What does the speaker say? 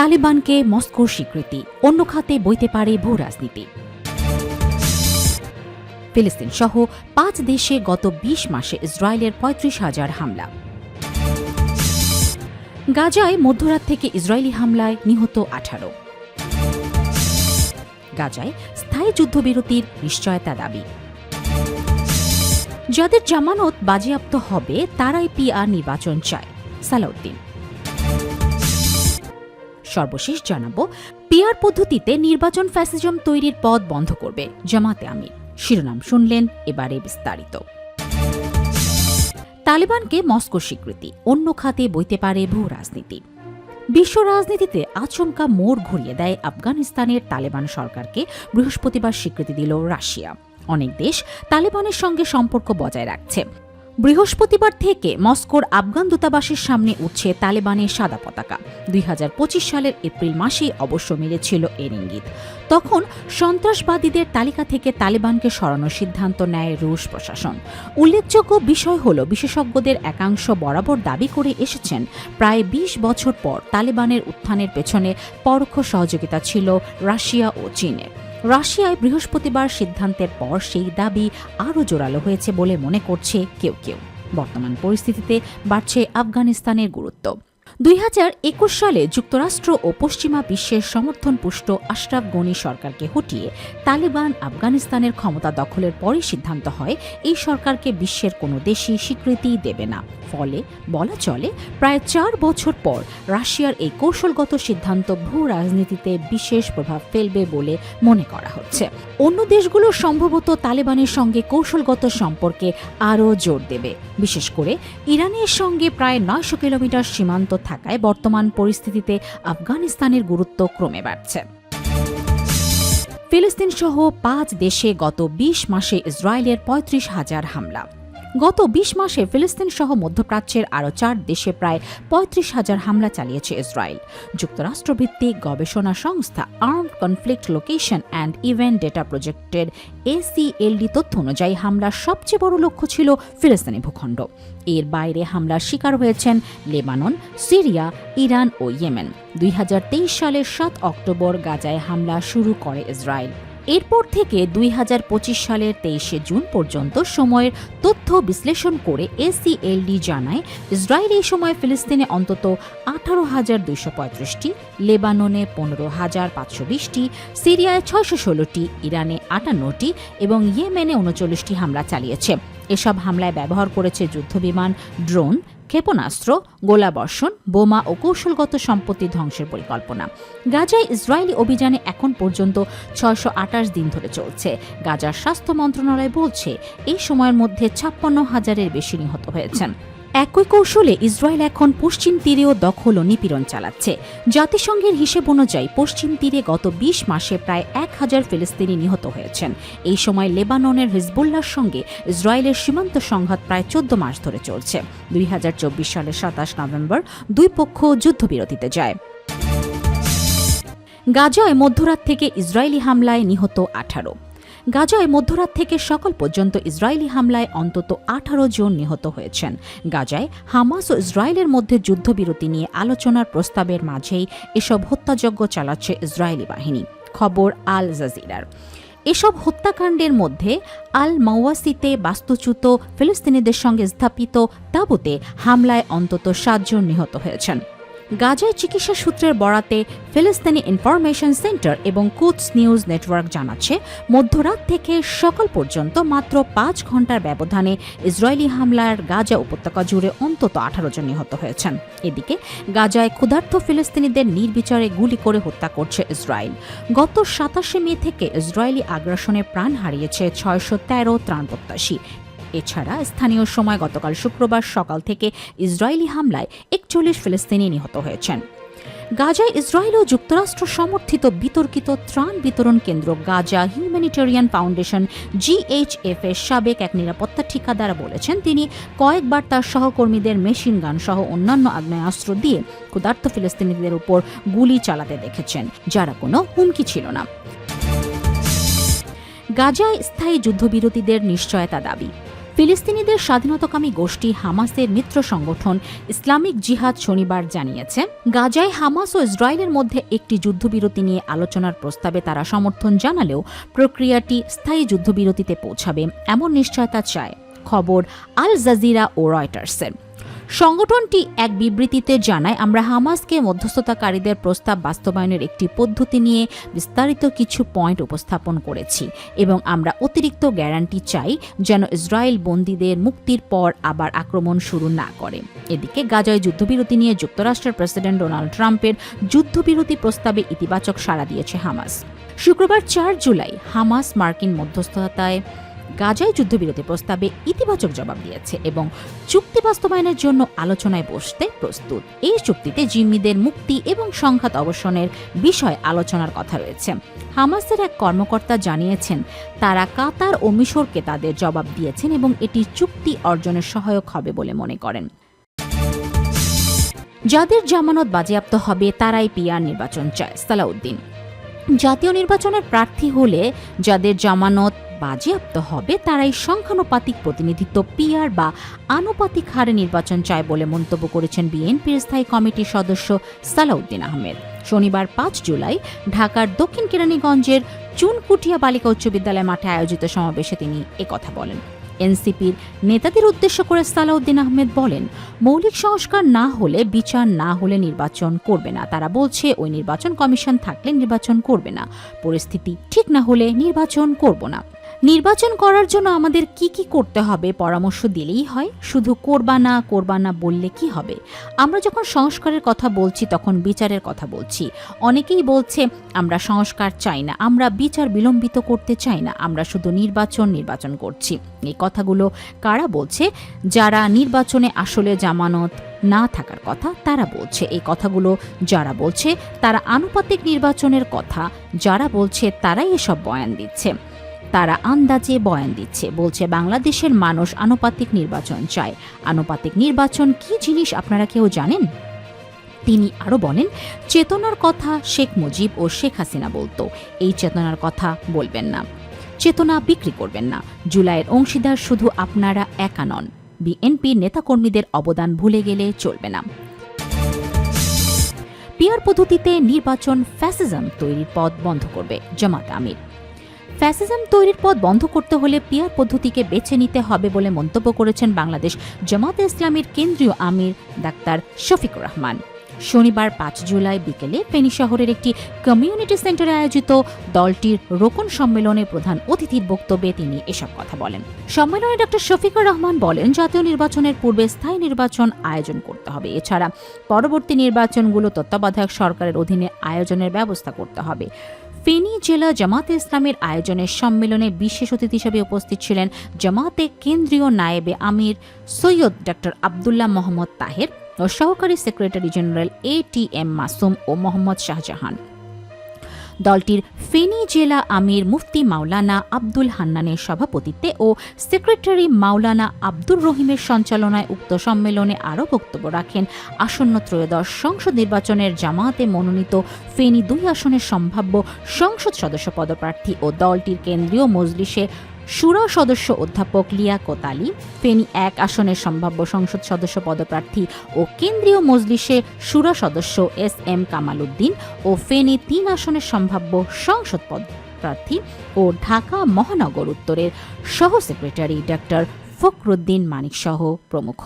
তালেবানকে মস্কোর স্বীকৃতি, অন্য খাতে বইতে পারে ভূ রাজনীতি। ফিলিস্তিন সহ পাঁচ দেশে গত ২০ মাসে ইসরায়েলের পঁয়ত্রিশ হাজার হামলা। গাজায় মধ্যরাত থেকে ইসরায়েলি হামলায় নিহত আঠারো। গাজায় স্থায়ী যুদ্ধবিরতির নিশ্চয়তা দাবি। যাদের জামানত বাজেয়াপ্ত হবে, তারাই পিআর নির্বাচন চায়, সালাউদ্দিন। সর্বশেষ জানাব, পিয়ার পদ্ধতিতে নির্বাচন ফ্যাসিজম তৈরির পথ বন্ধ করবে জামাতে আমির। শিরোনাম শুনলেন এবারে বিস্তারিত। তালেবানকে মস্কো স্বীকৃতি, অন্য খাতে বইতে পারে ভূ রাজনীতি। বিশ্ব রাজনীতিতে আচমকা মোড় ঘুরিয়ে দেয় আফগানিস্তানের তালেবান সরকারকে, বৃহস্পতিবার স্বীকৃতি দিল রাশিয়া। অনেক দেশ তালেবানের সঙ্গে সম্পর্ক বজায় রাখছে। বৃহস্পতিবার থেকে মস্কোর আফগান দূতাবাসের সামনে উঠছে তালেবানের সাদা পতাকা। দুই হাজার পঁচিশ সালের এপ্রিল মাসেই অবশ্য মিলেছিল এর ইঙ্গিত। তখন সন্ত্রাসবাদীদের তালিকা থেকে তালেবানকে সরানোর সিদ্ধান্ত নেয় রুশ প্রশাসন। উল্লেখযোগ্য বিষয় হল, বিশেষজ্ঞদের একাংশ বরাবর দাবি করে এসেছেন, প্রায় ২০ বছর পর তালেবানের উত্থানের পেছনে পরোক্ষ সহযোগিতা ছিল রাশিয়া ও চীনের। রাশিয়ায় বৃহস্পতিবার সিদ্ধান্তের পর সেই দাবি আরও জোরালো হয়েছে বলে মনে করছে কেউ কেউ। বর্তমান পরিস্থিতিতে বাড়ছে আফগানিস্তানের গুরুত্ব। দুই হাজার একুশ সালে যুক্তরাষ্ট্র ও পশ্চিমা বিশ্বের সমর্থন পুষ্ট আশরাফ গনি সরকারকে হটিয়ে তালেবান আফগানিস্তানের ক্ষমতা দখলের পরই সিদ্ধান্ত হয়, এই সরকারকে বিশ্বের কোনো দেশই স্বীকৃতি দেবে না। ফলে বলা চলে, প্রায় চার বছর পর রাশিয়ার এই কৌশলগত সিদ্ধান্ত ভূ রাজনীতিতে বিশেষ প্রভাব ফেলবে বলে মনে করা হচ্ছে। অন্য দেশগুলো সম্ভবত তালেবানের সঙ্গে কৌশলগত সম্পর্কে আরও জোর দেবে। বিশেষ করে ইরানের সঙ্গে প্রায় নয়শো কিলোমিটার সীমান্ত থাকায় বর্তমান পরিস্থিতিতে আফগানিস্তানের গুরুত্ব ক্রমে বাড়ছে। ফিলিস্তিন সহ পাঁচ দেশে গত ২০ মাসে ইসরায়েলের পঁয়ত্রিশ হাজার হামলা। গত ২০ মাসে ফিলিস্তিন সহ মধ্যপ্রাচ্যের আরও চার দেশে প্রায় পঁয়ত্রিশ হাজার হামলা চালিয়েছে ইসরায়েল। যুক্তরাষ্ট্রভিত্তিক গবেষণা সংস্থা armed conflict location and event data প্রজেক্টের এসিএলডি তথ্য অনুযায়ী হামলার সবচেয়ে বড় লক্ষ্য ছিল ফিলিস্তিনি ভূখণ্ড। এর বাইরে হামলার শিকার হয়েছেন লেবানন, সিরিয়া, ইরান ও ইয়েমেন। দুই হাজার তেইশ সালের সাত অক্টোবর গাজায় হামলা শুরু করে ইসরায়েল। এরপর থেকে দুই হাজার পঁচিশ সালের তেইশে জুন পর্যন্ত সময়ের তথ্য বিশ্লেষণ করে এসিএলডি জানায়, ইসরায়েল এই সময় ফিলিস্তিনে অন্তত আঠারো হাজার দুইশো পঁয়ত্রিশটি, লেবাননে পনেরো হাজার পাঁচশো বিশটি, সিরিয়ায় ছয়শো ষোলোটি, ইরানে আটান্নটি এবং ইয়েমেনে উনচল্লিশটি হামলা চালিয়েছে। এসব হামলায় ব্যবহার করেছে যুদ্ধবিমান, ড্রোন ক্ষেপণাস্ত্র, গোলাবর্ষণ, বোমা ও কৌশলগত সম্পত্তি ধ্বংসের পরিকল্পনা। গাজায় ইসরায়েলি অভিযানে এখন পর্যন্ত ছয়শো আটাশ দিন ধরে চলছে। গাজার স্বাস্থ্য মন্ত্রণালয় বলছে, এই সময়ের মধ্যে ছাপ্পান্ন হাজারের বেশি নিহত হয়েছেন। একই কৌশলে ইসরায়েল এখন পশ্চিম তীরেও দখল ও নিপীড়ন চালাচ্ছে। জাতিসংঘের হিসেব অনুযায়ী পশ্চিম তীরে গত ২০ মাসে প্রায় এক হাজার ফিলিস্তিনি নিহত হয়েছেন। এই সময় লেবাননের হিজবুল্লার সঙ্গে ইসরায়েলের সীমান্ত সংঘাত প্রায় চোদ্দ মাস ধরে চলছে। দুই হাজার চব্বিশ সালের সাতাশ নভেম্বর দুই পক্ষ যুদ্ধবিরতিতে যায়। গাজায় মধ্যরাত থেকে ইসরায়েলি হামলায় নিহত আঠারো। গাজায় মধ্যরাত থেকে সকাল পর্যন্ত ইসরায়েলি হামলায় অন্তত আঠারো জন নিহত হয়েছেন। গাজায় হামাস ও ইসরায়েলের মধ্যে যুদ্ধবিরতি নিয়ে আলোচনার প্রস্তাবের মাঝেই এসব হত্যাযজ্ঞ চালাচ্ছে ইসরায়েলি বাহিনী। খবর আল জাজিরার। এসব হত্যাকাণ্ডের মধ্যে আল মাওয়াসিতে বাস্তুচ্যুত ফিলিস্তিনিদের সঙ্গে স্থাপিত তাবুতে হামলায় অন্তত সাতজন নিহত হয়েছেন। গাজায় চিকিৎসা সূত্রের বরাতে ফিলিস্তিনি ইনফরমেশন সেন্টার এবং কুটস নিউজ নেটওয়ার্ক জানাচ্ছে, মধ্যরাত থেকে সকাল পর্যন্ত মাত্র পাঁচ ঘণ্টার ব্যবধানে ইসরায়েলি হামলার গাজা উপত্যকা জুড়ে অন্তত আঠারো জন নিহত হয়েছেন। এদিকে, গাজায় ক্ষুধার্ত ফিলিস্তিনিদের নির্বিচারে গুলি করে হত্যা করছে ইসরায়েল। গত সাতাশে মে থেকে ইসরায়েলি আগ্রাসনে প্রাণ হারিয়েছে ছয়শো তেরো ত্রাণ প্রত্যাশী। এছাড়া স্থানীয় সময় গতকাল শুক্রবার সকাল থেকে ইসরায়েলি হামলায় একচল্লিশ ফিলিস্তিনি নিহত হয়েছেন। গাজায় ইসরায়েল ও যুক্তরাষ্ট্র সমর্থিত বিতর্কিত ত্রাণ বিতরণ কেন্দ্র গাজা হিউম্যানিটেরিয়ান ফাউন্ডেশন জিএইচএফ এর সাবেক এক নিরাপত্তা ঠিকাদার বলেছেন, তিনি কয়েকবার তার সহকর্মীদের মেশিন গান সহ অন্যান্য আগ্নেয়াস্ত্র দিয়ে ক্ষুধার্ত ফিলিস্তিনিদের উপর গুলি চালাতে দেখেছেন, যারা কোনো হুমকি ছিল না। গাজায় স্থায়ী যুদ্ধবিরতিদের নিশ্চয়তা দাবি। ফিলিস্তিনিদের স্বাধীনতাকামী গোষ্ঠী হামাসের মিত্র সংগঠন ইসলামিক জিহাদ শনিবার জানিয়েছে, গাজায় হামাস ও ইসরায়েলের মধ্যে একটি যুদ্ধবিরতি নিয়ে আলোচনার প্রস্তাবে তারা সমর্থন জানালেও প্রক্রিয়াটি স্থায়ী যুদ্ধবিরতিতে পৌঁছাবে, এমন নিশ্চয়তা চায়। খবর আল জাজিরা ও রয়টার্সের। সংগঠনটি এক বিবৃতিতে জানায়, আমরা হামাসকে মধ্যস্থতাকারীদের প্রস্তাব বাস্তবায়নের একটি পদ্ধতি নিয়ে বিস্তারিত কিছু পয়েন্ট উপস্থাপন করেছি এবং আমরা অতিরিক্ত গ্যারান্টি চাই যেন ইসরায়েল বন্দীদের মুক্তির পর আবার আক্রমণ শুরু না করে। এদিকে গাজায় যুদ্ধবিরতি নিয়ে যুক্তরাষ্ট্রের প্রেসিডেন্ট ডোনাল্ড ট্রাম্পের যুদ্ধবিরতি প্রস্তাবে ইতিবাচক সাড়া দিয়েছে হামাস। শুক্রবার চার জুলাই হামাস মার্কিন মধ্যস্থতায় গাজায় যুদ্ধবিরতি প্রস্তাবে ইতিবাচক জবাব দিয়েছে এবং চুক্তি বাস্তবায়নের জন্য আলোচনায় বসতে প্রস্তুত। এই চুক্তিতে জিম্মিদের মুক্তি এবং সংঘাত অবসানের বিষয়ে আলোচনার কথা রয়েছে। হামাসের এক কর্মকর্তা জানিয়েছেন, তারা কাতার ও মিশরকে তাদের জবাব দিয়েছেন এবং এটি চুক্তি অর্জনের সহায়ক হবে বলে মনে করেন। যাদের জামানত বাজেয়াপ্ত হবে, তারাই পিয়ার নির্বাচন চায়, সালাউদ্দিন। জাতীয় নির্বাচনের প্রার্থী হলে যাদের জামানত বাজেয়াপ্ত হবে, তারাই সংখ্যানুপাতিক প্রতিনিধিত্ব পিআর বা আনুপাতিক হারে নির্বাচন চায় বলে মন্তব্য করেছেন বিএনপির স্থায়ী কমিটির সদস্য সালাউদ্দিন আহমেদ। শনিবার পাঁচ জুলাই ঢাকার দক্ষিণ কেরানীগঞ্জের চুনকুটিয়া বালিকা উচ্চ বিদ্যালয় মাঠে আয়োজিত সমাবেশে তিনি একথা বলেন। এনসিপির নেতাদের উদ্দেশ্য করে সালাউদ্দিন আহমেদ বলেন, মৌলিক সংস্কার না হলে বিচার না হলে নির্বাচন করবে না। তারা বলছে, ওই নির্বাচন কমিশন থাকলে নির্বাচন করবে না। পরিস্থিতি ঠিক না হলে নির্বাচন করব না। নির্বাচন করার জন্য আমাদের কি কি করতে হবে পরামর্শ দিলেই হয়। শুধু করবা না করবা না বললে কি হবে? আমরা যখন সংস্কারের কথা বলছি তখন বিচারের কথা বলছি। অনেকেই বলছে, আমরা সংস্কার চাই না, আমরা বিচার বিলম্বিত করতে চাই না, আমরা শুধু নির্বাচন নির্বাচন করছি। এই কথাগুলো কারা বলছে? যারা নির্বাচনে আসলে জামানত না থাকার কথা তারা বলছে। এই কথাগুলো যারা বলছে, তারা আনুপাতিক নির্বাচনের কথা, যারা বলছে তারাই এসব বয়ান দিচ্ছে। তারা আন্দাজে বয়ান দিচ্ছে। বলছে, বাংলাদেশের মানুষ আনুপাতিক নির্বাচন চায়। আনুপাতিক নির্বাচন কি জিনিস আপনারা কেউ জানেন? তিনি আরও বলেন, চেতনার কথা শেখ মুজিব ও শেখ হাসিনা বলতো। এই চেতনার কথা বলবেন না। চেতনা বিক্রি করবেন না। জুলাইয়ের অংশীদার শুধু আপনারা একা নন। বিএনপির নেতাকর্মীদের অবদান ভুলে গেলে চলবে না। পিয়ার পদ্ধতিতে নির্বাচন ফ্যাসিজম তৈরির পথ বন্ধ করবে জামাত আমির। ফ্যাসিজম তৈরির পথ বন্ধ করতে হলে পিয়ার পদ্ধতিকে বেছে নিতে হবে বলে মন্তব্য করেছেন বাংলাদেশ জামাতে ইসলামীর কেন্দ্রীয় আমির ডাক্তার শফিকুর রহমান। শনিবার পাঁচ জুলাই বিকেলে ফেনী শহরের একটি কমিউনিটি সেন্টারে আয়োজিত দলটির রোকন সম্মেলনে প্রধান অতিথির বক্তব্যে তিনি এসব কথা বলেন। সম্মেলনে ডক্টর শফিকুর রহমান বলেন, জাতীয় নির্বাচনের পূর্বে স্থায়ী নির্বাচন আয়োজন করতে হবে। এছাড়া পরবর্তী নির্বাচনগুলো তত্ত্বাবধায়ক সরকারের অধীনে আয়োজনের ব্যবস্থা করতে হবে। ফেনী জেলা জামাতে ইসলামের আয়োজনের সম্মেলনে বিশেষ অতিথি হিসেবে উপস্থিত ছিলেন জামাতে কেন্দ্রীয় নায়েবে আমির সৈয়দ ডক্টর আবদুল্লাহ মোহাম্মদ তাহের ও সহকারী secretary general A T M Masum ও মোহাম্মদ শাহজাহান। দলটির ফেনী জেলা আমির মুফতি মাওলানা আব্দুল হান্নানের সভাপতিত্বে ও সেক্রেটারি মাওলানা আব্দুর রহিমের সঞ্চালনায় উক্ত সম্মেলনে আরও বক্তব্য রাখেন। আসন্ন ত্রয়োদশ সংসদ নির্বাচনের জামাতে মনোনীত ফেনী দুই আসনের সম্ভাব্য সংসদ সদস্য পদপ্রার্থী ও দলটির কেন্দ্রীয় মজলিসে সুরা সদস্য অধ্যাপক লিয়াকত আলী ফেনী এক আসনের সম্ভাব্য সংসদ সদস্য পদপ্রার্থী ও কেন্দ্রীয় মজলিসে সুরা সদস্য এস এম কামাল উদ্দিন ও ফেনী তিন আসনের সম্ভাব্য সংসদ পদ প্রার্থী ও ঢাকা মহানগর উত্তরের সহ সেক্রেটারি ডক্টর ফখরুদ্দিন মানিক সহ প্রমুখ।